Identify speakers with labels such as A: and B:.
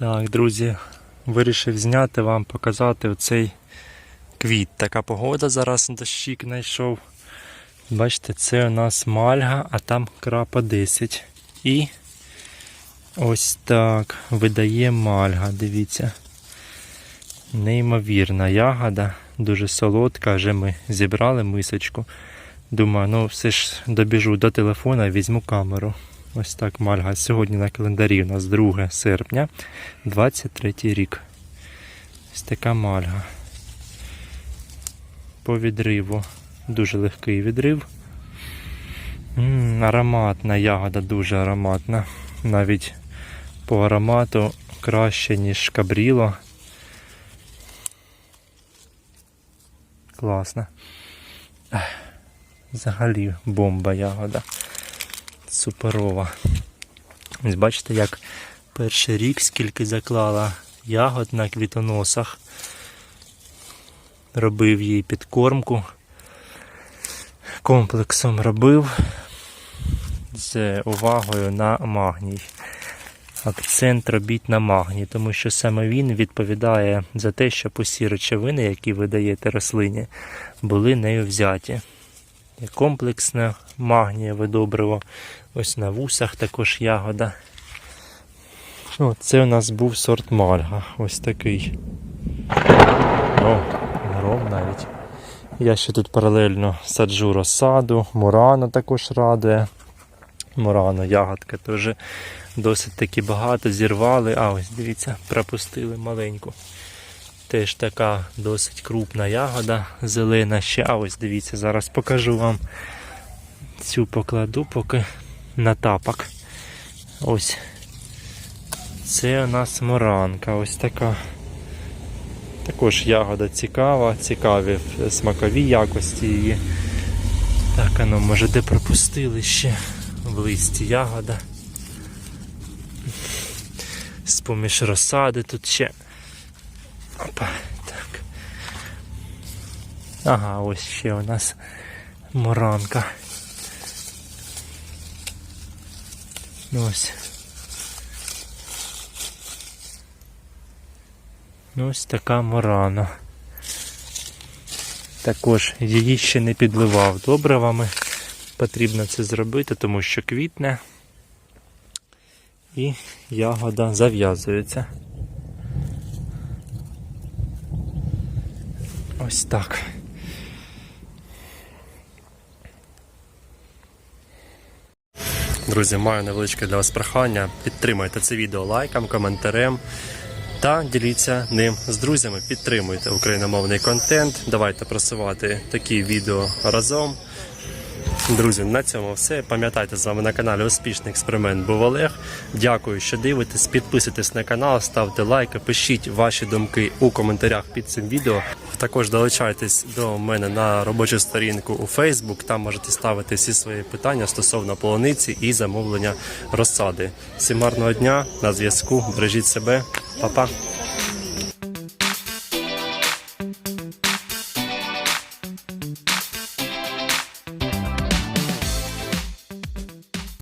A: Так, друзі, вирішив зняти вам, показати оцей квіт. Така погода зараз дощик знайшов. Бачите, це у нас мальга, а там крапа 10. І ось так видає мальга. Дивіться. Неймовірна ягода, дуже солодка. Вже ми зібрали мисочку. Думаю, ну все ж добіжу до телефона, візьму камеру. Ось так мальга. Сьогодні на календарі у нас 2 серпня, 23 рік. Ось така мальга. По відриву. Дуже легкий відрив. м ароматна ягода, дуже ароматна. Навіть по аромату краще, ніж кабріло. Класно. Взагалі бомба ягода. Суперова. Ось бачите, як перший рік скільки заклала ягод на квітоносах. Робив їй підкормку. Комплексом робив з увагою на магній. Акцент робіть на магній, тому що саме він відповідає за те, щоб усі речовини, які ви даєте рослині, були нею взяті. Комплексне магнієве добриво. Ось на вусах також ягода. О, це у нас був сорт мальга. Ось такий. О, гром навіть. Я ще тут паралельно саджу розсаду, мурано також радує. Мурано, ягодка теж досить таки багато зірвали. А ось дивіться, пропустили маленьку. Теж така досить крупна ягода, зелена ще. А ось дивіться, зараз покажу вам цю покладу поки на тапок. Ось. Це у нас моранка, ось така. Також ягода цікава, цікаві смакові якості її. Так, ну може де пропустили ще в листі ягода. З-поміж розсади тут ще. Опа, так. Ага, ось ще у нас моранка. Ну, Ось. Ну, Ось така морана. Також її ще не підливав добривами. Потрібно це зробити, тому що квітне і ягода зав'язується. Ось так. Друзі, маю невеличке для вас прохання. Підтримайте це відео лайком, коментарем та діліться ним з друзями. Підтримуйте україномовний контент. Давайте просувати такі відео разом. Друзі, на цьому все. Пам'ятайте, з вами на каналі Успішний експеримент був Олег. Дякую, що дивитесь. Підписуйтесь на канал, ставте лайки, пишіть ваші думки у коментарях під цим відео. Також долучайтесь до мене на робочу сторінку у Facebook. Там можете ставити всі свої питання стосовно полуниці і замовлення розсади. Всім гарного дня на зв'язку. Бережіть себе, Па-па.